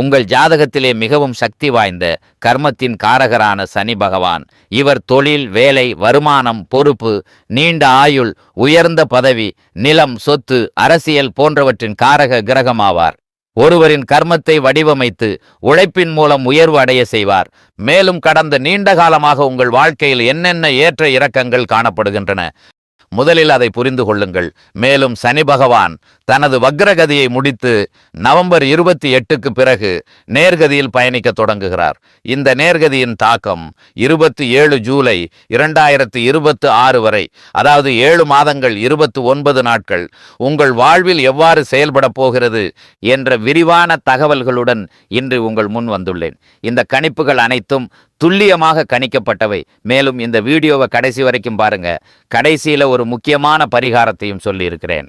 உங்கள் ஜாதகத்திலே மிகவும் சக்தி வாய்ந்த கர்மத்தின் காரகரான சனி பகவான். இவர் தொழில் வேலை வருமானம் பொறுப்பு நீண்ட ஆயுள் உயர்ந்த பதவி நிலம் சொத்து அரசியல் போன்றவற்றின் காரக கிரகமாவார். ஒருவரின் கர்மத்தை வடிவமைத்து உழைப்பின் மூலம் உயர்வு அடைய செய்வார். மேலும் கடந்த நீண்ட காலமாக உங்கள் வாழ்க்கையில் என்னென்ன ஏற்ற இறக்கங்கள் காணப்படுகின்றன? முதலில் அதை புரிந்து கொள்ளுங்கள். மேலும் சனி பகவான் தனது வக்ரகதியை முடித்து நவம்பர் இருபத்தி எட்டுக்கு பிறகு நேர்கதியில் பயணிக்க தொடங்குகிறார். இந்த நேர்கதியின் தாக்கம் இருபத்தி ஏழு ஜூலை இரண்டாயிரத்தி இருபத்து ஆறு வரை அதாவது ஏழு மாதங்கள் இருபத்து ஒன்பது நாட்கள் உங்கள் வாழ்வில் எவ்வாறு செயல்பட போகிறது என்ற விரிவான தகவல்களுடன் இன்று உங்கள் முன் வந்துள்ளேன். இந்த கணிப்புகள் அனைத்தும் துல்லியமாக கணிக்கப்பட்டவை. மேலும் இந்த வீடியோவை கடைசி வரைக்கும் பாருங்க. கடைசியில ஒரு முக்கியமான பரிகாரத்தையும் சொல்லியிருக்கிறேன்.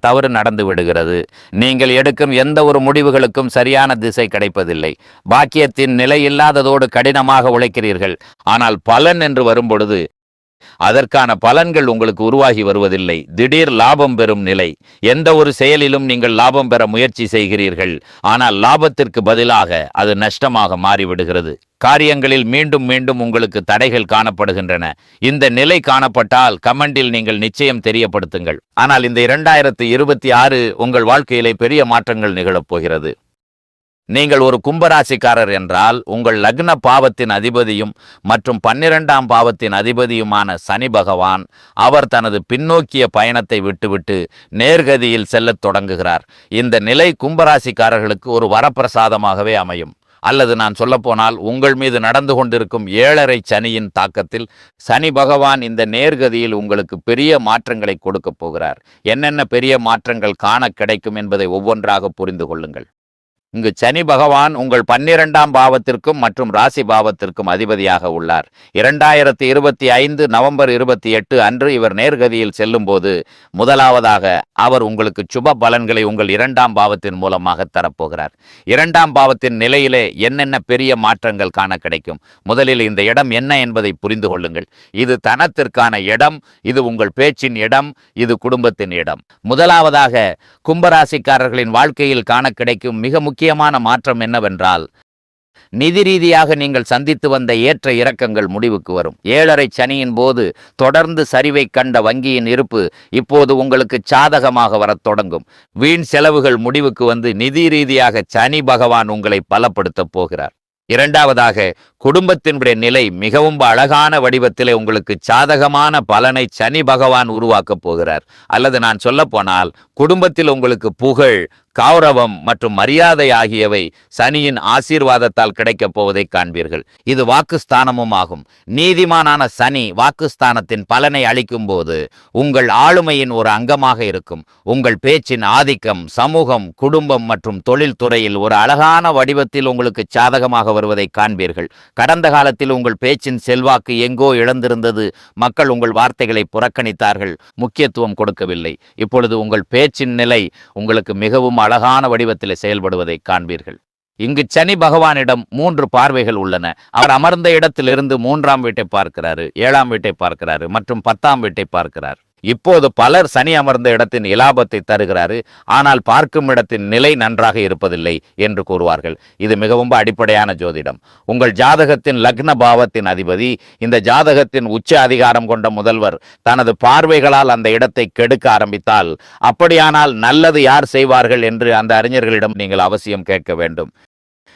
தவறு நடந்து விடுகிறது. நீங்கள் எடுக்கும் எந்த ஒரு முடிவுகளுக்கும் சரியான திசை கிடைப்பதில்லை. பாக்கியத்தின் நிலை இல்லாததோடு கடினமாக உழைக்கிறீர்கள். ஆனால் பலன் என்று வரும்பொழுது அதற்கான பலன்கள் உங்களுக்கு உருவாகி வருவதில்லை. திடீர் லாபம் பெறும் நிலை. எந்த ஒரு செயலிலும் நீங்கள் லாபம் பெற முயற்சி செய்கிறீர்கள். ஆனால் லாபத்திற்கு பதிலாக அது நஷ்டமாக மாறிவிடுகிறது. காரியங்களில் மீண்டும் மீண்டும் உங்களுக்கு தடைகள் காணப்படுகின்றன. இந்த நிலை காணப்பட்டால் கமெண்டில் நீங்கள் நிச்சயம் தெரியப்படுத்துங்கள். ஆனால் இந்த இரண்டாயிரத்தி இருபத்தி ஆறு உங்கள் வாழ்க்கையிலே பெரிய மாற்றங்கள் நிகழப் போகிறது. நீங்கள் ஒரு கும்பராசிக்காரர் என்றால் உங்கள் லக்ன பாவத்தின் அதிபதியும் மற்றும் பன்னிரெண்டாம் பாவத்தின் அதிபதியுமான சனி பகவான் அவர் தனது பின்னோக்கிய பயணத்தை விட்டுவிட்டு நேர்கதியில் செல்லத் தொடங்குகிறார். இந்த நிலை கும்பராசிக்காரர்களுக்கு ஒரு வரப்பிரசாதமாகவே அமையும். அல்லது நான் சொல்லப்போனால் உங்கள் மீது நடந்து கொண்டிருக்கும் ஏழரை சனியின் தாக்கத்தில் சனி பகவான் இந்த நேர்கதியில் உங்களுக்கு பெரிய மாற்றங்களை கொடுக்கப் போகிறார். என்னென்ன பெரிய மாற்றங்கள் காண கிடைக்கும் என்பதை ஒவ்வொன்றாக புரிந்து கொள்ளுங்கள். இங்கு சனி பகவான் உங்கள் பன்னிரெண்டாம் பாவத்திற்கும் மற்றும் ராசி பாவத்திற்கும் அதிபதியாக உள்ளார். இரண்டாயிரத்தி இருபத்தி ஐந்து நவம்பர் இருபத்தி எட்டு அன்று இவர் நேர்கதியில் செல்லும்போது முதலாவதாக அவர் உங்களுக்கு சுப பலன்களை உங்கள் இரண்டாம் பாவத்தின் மூலமாக தரப்போகிறார். இரண்டாம் பாவத்தின் நிலையிலே என்னென்ன பெரிய மாற்றங்கள் காண கிடைக்கும்? முதலில் இந்த இடம் என்ன என்பதை புரிந்து கொள்ளுங்கள். இது தனத்திற்கான இடம் இது உங்கள் பேச்சின் இடம் இது குடும்பத்தின் இடம். முதலாவதாக கும்பராசிக்காரர்களின் வாழ்க்கையில் காண கிடைக்கும் மிக முக்கியமான மாற்றம் என்னவென்றால் நிதி ரீதியாக நீங்கள் சந்தித்து வந்த ஏற்ற இறக்கங்கள் முடிவுக்கு வரும். ஏழரை சனியின் போது தொடர்ந்து சரிவை கண்ட வங்கியின் இருப்பு இப்போது உங்களுக்கு சாதகமாக வரத் தொடங்கும். வீண் செலவுகள் முடிவுக்கு வந்து நிதி ரீதியாக சனி பகவான் உங்களை பலப்படுத்தப் போகிறார். இரண்டாவதாக குடும்பத்தினுடைய நிலை மிகவும் அழகான வடிவத்திலே உங்களுக்கு சாதகமான பலனை சனி பகவான் உருவாக்கப் போகிறார். அல்லது நான் சொல்ல போனால் குடும்பத்தில் உங்களுக்கு புகழ் கௌரவம் மற்றும் மரியாதை ஆகியவை சனியின் ஆசீர்வாதத்தால் கிடைக்கப் போவதை காண்பீர்கள். இது வாக்குஸ்தானமும் ஆகும். நீதிமானான சனி வாக்குஸ்தானத்தின் பலனை அளிக்கும் போது உங்கள் ஆளுமையின் ஒரு அங்கமாக இருக்கும். உங்கள் பேச்சின் ஆதிக்கம் சமூகம் குடும்பம் மற்றும் தொழில்துறையில் ஒரு அழகான வடிவத்தில் உங்களுக்கு சாதகமாக வருவதை காண்பீர்கள். கடந்த காலத்தில் உங்கள் பேச்சின் செல்வாக்கு எங்கோ இழந்திருந்தது. மக்கள் உங்கள் வார்த்தைகளை புறக்கணித்தார்கள். முக்கியத்துவம் கொடுக்கவில்லை. இப்பொழுது உங்கள் பேச்சின் நிலை உங்களுக்கு மிகவும் அழகான வடிவத்தில் செயல்படுவதை காண்பீர்கள். இங்கு சனி பகவானிடம் மூன்று பார்வைகள் உள்ளன. அவர் அமர்ந்த இடத்திலிருந்து மூன்றாம் வீட்டை பார்க்கிறாரு ஏழாம் வீட்டை பார்க்கிறாரு மற்றும் பத்தாம் வீட்டை பார்க்கிறார். இப்போது பலர் சனி அமர்ந்த இடத்தின் இலாபத்தை தருகிறாரு. ஆனால் பார்க்கும் இடத்தின் நிலை நன்றாக இருப்பதில்லை என்று கூறுவார்கள். இது மிகவும் அடிப்படையான ஜோதிடம். உங்கள் ஜாதகத்தின் லக்ன பாவத்தின் அதிபதி இந்த ஜாதகத்தின் உச்ச அதிகாரம் கொண்ட முதல்வர் தனது பார்வைகளால் அந்த இடத்தை கெடுக்க ஆரம்பித்தால் அப்படியானால் நல்லது யார் செய்வார்கள் என்று அந்த அறிஞர்களிடம் நீங்கள் அவசியம் கேட்க வேண்டும்.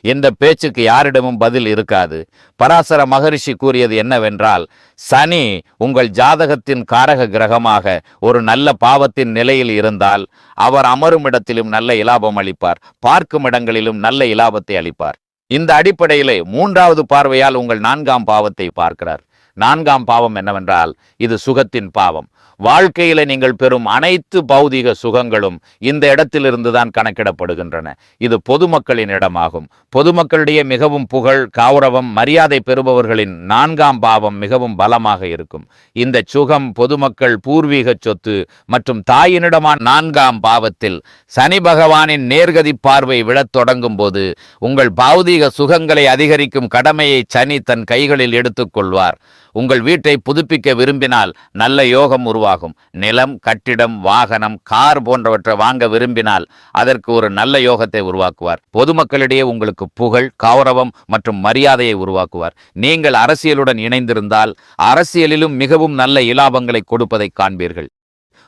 இந்த பேச்சுக்கு யாரிடமும் பதில் இருக்காது. பராசர மகரிஷி கூறியது என்னவென்றால் சனி உங்கள் ஜாதகத்தின் காரக கிரகமாக ஒரு நல்ல பாவத்தின் நிலையில் இருந்தால் அவர் அமரும் இடத்திலும் நல்ல இலாபம் அளிப்பார் பார்க்கும் இடங்களிலும் நல்ல இலாபத்தை அளிப்பார். இந்த அடிப்படையிலே மூன்றாவது பார்வையால் உங்கள் நான்காம் பாவத்தை பார்க்கிறார். நான்காம் பாவம் என்னவென்றால் இது சுகத்தின் பாவம். வாழ்க்கையில நீங்கள் பெறும் அனைத்து பௌதிக சுகங்களும் இந்த இடத்திலிருந்து தான் கணக்கிடப்படுகின்றன. இது பொதுமக்களின் இடமாகும். பொதுமக்களிடையே மிகவும் புகழ் கௌரவம் மரியாதை பெறுபவர்களின் நான்காம் பாவம் மிகவும் பலமாக இருக்கும். இந்த சுகம் பொதுமக்கள் பூர்வீக சொத்து மற்றும் தாயினிடமான நான்காம் பாவத்தில் சனி பகவானின் நேர்கதி பார்வை விழத் தொடங்கும் போது உங்கள் பௌதீக சுகங்களை அதிகரிக்கும் கடமையை சனி தன் கைகளில் எடுத்துக்கொள்வார் உங்கள் வீட்டை புதுப்பிக்க விரும்பினால் நல்ல யோகம் உருவாகும். நிலம் கட்டிடம் வாகனம் கார் போன்றவற்றை வாங்க விரும்பினால் அதற்கு ஒரு நல்ல யோகத்தை உருவாக்குவார். பொதுமக்களிடையே உங்களுக்கு புகழ் கௌரவம் மற்றும் மரியாதையை உருவாக்குவார். நீங்கள் அரசியலுடன் இணைந்திருந்தால் அரசியலிலும் மிகவும் நல்ல இலாபங்களை கொடுப்பதை காண்பீர்கள்.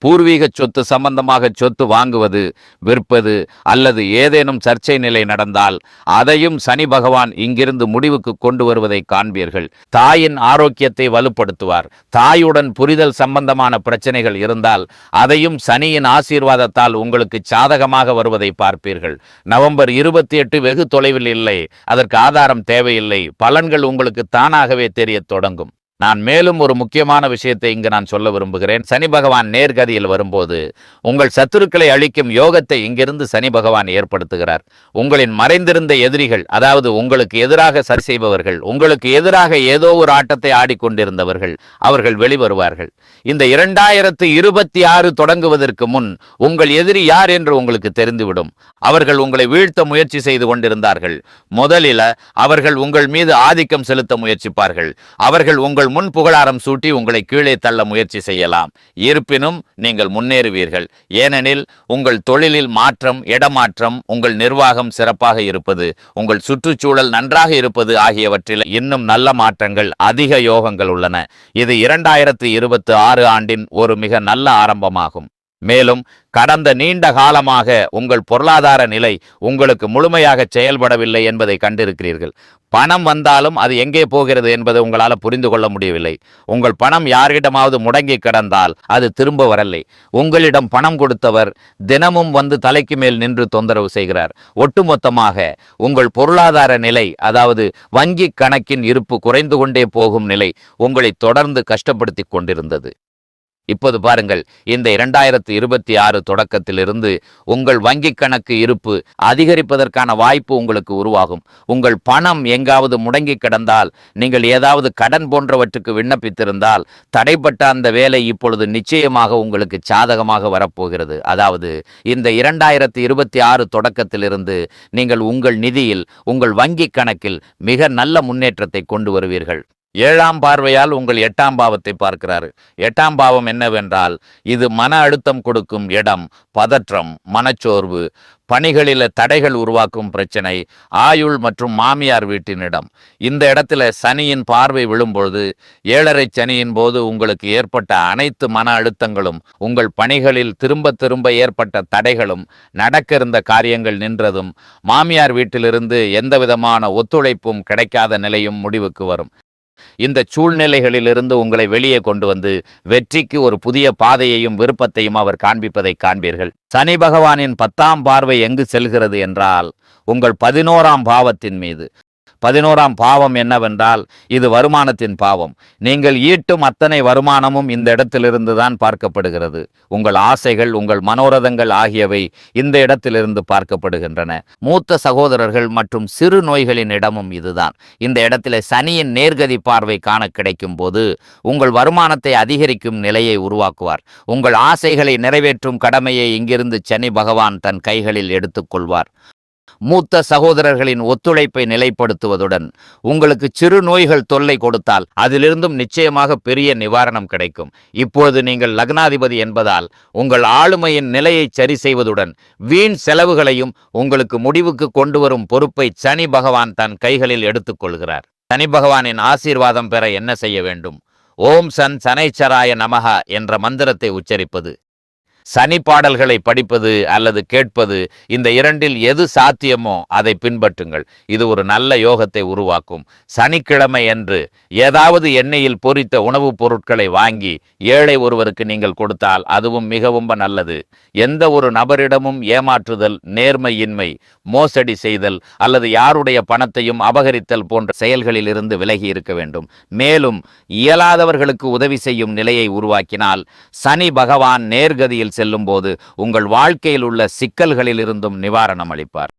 பூர்வீக சொத்து சம்பந்தமாக சொத்து வாங்குவது விற்பது அல்லது ஏதேனும் சர்ச்சை நிலை நடந்தால் அதையும் சனி பகவான் இங்கிருந்து முடிவுக்கு கொண்டு வருவதை காண்பீர்கள். தாயின் ஆரோக்கியத்தை வலுப்படுத்துவார். தாயுடன் புரிதல் சம்பந்தமான பிரச்சனைகள் இருந்தால் அதையும் சனியின் ஆசீர்வாதத்தால் உங்களுக்கு சாதகமாக வருவதை பார்ப்பீர்கள். நவம்பர் இருபத்தி எட்டு வெகு தொலைவில் இல்லை. அதற்கு ஆதாரம் தேவையில்லை. பலன்கள் உங்களுக்கு தானாகவே தெரியத் தொடங்கும். நான் மேலும் ஒரு முக்கியமான விஷயத்தை இங்கு நான் சொல்ல விரும்புகிறேன். சனி பகவான் நேர்கதியில் வரும்போது உங்கள் சத்துருக்களை அழிக்கும் யோகத்தை இங்கிருந்து சனி பகவான் ஏற்படுத்துகிறார். உங்களின் மறைந்திருந்த எதிரிகள் அதாவது உங்களுக்கு எதிராக சரி செய்பவர்கள் உங்களுக்கு எதிராக ஏதோ ஒரு ஆட்டத்தை ஆடிக்கொண்டிருந்தவர்கள் அவர்கள் வெளிவருவார்கள். இந்த இரண்டாயிரத்து இருபத்தி ஆறு தொடங்குவதற்கு முன் உங்கள் எதிரி யார் என்று உங்களுக்கு தெரிந்துவிடும். அவர்கள் உங்களை வீழ்த்த முயற்சி செய்து கொண்டிருந்தார்கள். முதலில் அவர்கள் உங்கள் மீது ஆதிக்கம் செலுத்த முயற்சிப்பார்கள். அவர்கள் உங்கள் முன் புகழாரம் சூட்டி உங்களை கீழே தள்ள முயற்சி செய்யலாம். இருப்பினும் நீங்கள் முன்னேறுவீர்கள். ஏனெனில் உங்கள் தொழிலில் மாற்றம் இடமாற்றம் உங்கள் நிர்வாகம் சிறப்பாக இருப்பது உங்கள் சுற்றுச்சூழல் நன்றாக இருப்பது ஆகியவற்றில் இன்னும் நல்ல மாற்றங்கள் அதிக யோகங்கள் உள்ளன. இது இரண்டாயிரத்து இருபத்தி ஆறு ஆண்டின் ஒரு மிக நல்ல ஆரம்பமாகும். மேலும் கடந்த நீண்ட காலமாக உங்கள் பொருளாதார நிலை உங்களுக்கு முழுமையாக செயல்படவில்லை என்பதை கண்டிருக்கிறீர்கள். பணம் வந்தாலும் அது எங்கே போகிறது என்பதை உங்களால் புரிந்து கொள்ள முடியவில்லை. உங்கள் பணம் யாரிடமாவது முடங்கி கிடந்தால் அது திரும்ப வரலை. உங்களிடம் பணம் கொடுத்தவர் தினமும் வந்து தலைக்கு மேல் நின்று தொந்தரவு செய்கிறார். ஒட்டுமொத்தமாக உங்கள் பொருளாதார நிலை அதாவது வங்கி கணக்கின் இருப்பு குறைந்து கொண்டே போகும் நிலை உங்களை தொடர்ந்து கஷ்டப்படுத்தி கொண்டிருந்தது. இப்போது பாருங்கள் இந்த இரண்டாயிரத்து இருபத்தி ஆறு தொடக்கத்திலிருந்து உங்கள் வங்கிக் கணக்கு இருப்பு அதிகரிப்பதற்கான வாய்ப்பு உங்களுக்கு உருவாகும். உங்கள் பணம் எங்காவது முடங்கி கிடந்தால் நீங்கள் ஏதாவது கடன் போன்றவற்றுக்கு விண்ணப்பித்திருந்தால் தடைப்பட்ட அந்த வேலை இப்பொழுது நிச்சயமாக உங்களுக்கு சாதகமாக வரப்போகிறது. அதாவது இந்த இரண்டாயிரத்து இருபத்தி ஆறு தொடக்கத்திலிருந்து நீங்கள் உங்கள் நிதியில் உங்கள் வங்கிக் கணக்கில் மிக நல்ல முன்னேற்றத்தை கொண்டு வருவீர்கள். ஏழாம் பார்வையால் உங்கள் எட்டாம் பாவத்தை பார்க்கிறாரு. எட்டாம் பாவம் என்னவென்றால் இது மன அழுத்தம் கொடுக்கும் இடம் பதற்றம் மனச்சோர்வு பணிகளில தடைகள் உருவாக்கும் பிரச்சனை ஆயுள் மற்றும் மாமியார் வீட்டின் இடம் இந்த இடத்துல சனியின் பார்வை விழும்பொழுது ஏழரை சனியின் போது உங்களுக்கு ஏற்பட்ட அனைத்து மன அழுத்தங்களும் உங்கள் பணிகளில் திரும்ப திரும்ப ஏற்பட்ட தடைகளும் நடக்க இருந்த காரியங்கள் நின்றதும் மாமியார் வீட்டிலிருந்து எந்த விதமான ஒத்துழைப்பும் கிடைக்காத நிலையும் முடிவுக்கு வரும். இந்த சூழ்நிலைகளிலிருந்து உங்களை வெளியே கொண்டு வந்து வெற்றிக்கு ஒரு புதிய பாதையையும் விருப்பத்தையும் அவர் காண்பிப்பதை காண்பீர்கள். சனி பகவானின் பத்தாம் பார்வை எங்கு செல்கிறது என்றால் உங்கள் பதினோராம் பாவத்தின் மீது. பதினோராம் பாவம் என்னவென்றால் இது வருமானத்தின் பாவம். நீங்கள் ஈட்டும் அத்தனை வருமானமும் இந்த இடத்திலிருந்து தான் பார்க்கப்படுகிறது. உங்கள் ஆசைகள் உங்கள் மனோரதங்கள் ஆகியவை இந்த இடத்திலிருந்து பார்க்கப்படுகின்றன. மூத்த சகோதரர்கள் மற்றும் சிறு நோய்களின் இடமும் இதுதான். இந்த இடத்துல சனியின் நேர்கதி பார்வை காண கிடைக்கும் போது உங்கள் வருமானத்தை அதிகரிக்கும் நிலையை உருவாக்குவார். உங்கள் ஆசைகளை நிறைவேற்றும் கடமையை இங்கிருந்து சனி பகவான் தன் கைகளில் எடுத்துக்கொள்வார் மூத்த சகோதரர்களின் ஒத்துழைப்பை நிலைப்படுத்துவதுடன் உங்களுக்கு சிறு நோய்கள் தொல்லை கொடுத்தால் அதிலிருந்தும் நிச்சயமாக பெரிய நிவாரணம் கிடைக்கும். இப்பொழுது நீங்கள் லக்னாதிபதி என்பதால் உங்கள் ஆளுமையின் நிலையை சரி செய்வதுடன் வீண் செலவுகளையும் உங்களுக்கு முடிவுக்கு கொண்டு வரும் பொறுப்பை சனி பகவான் தன் கைகளில் எடுத்துக்கொள்கிறார். சனி பகவானின் ஆசீர்வாதம் பெற என்ன செய்ய வேண்டும்? ஓம் சன் சனைச்சராய நமகா என்ற மந்திரத்தை உச்சரிப்பது. சனி பாடல்களை படிப்பது அல்லது கேட்பது இந்த இரண்டில் எது சாத்தியமோ அதை பின்பற்றுங்கள். இது ஒரு நல்ல யோகத்தை உருவாக்கும். சனிக்கிழமை என்று ஏதாவது எண்ணெயில் பொரித்த உணவுப் பொருட்களை வாங்கி ஏழை ஒருவருக்கு நீங்கள் கொடுத்தால் அதுவும் மிகவும் நல்லது. எந்த ஒரு நபரிடமும் ஏமாற்றுதல் நேர்மையின்மை மோசடி செய்தல் அல்லது யாருடைய பணத்தையும் அபகரித்தல் போன்ற செயல்களில் இருந்து விலகி இருக்க வேண்டும். மேலும் இயலாதவர்களுக்கு உதவி செய்யும் நிலையை உருவாக்கினால் சனி பகவான் நேர்கதியில் செல்லும்போது உங்கள் வாழ்க்கையில் உள்ள சிக்கல்களில் இருந்தும் நிவாரணம் அளிப்பார்.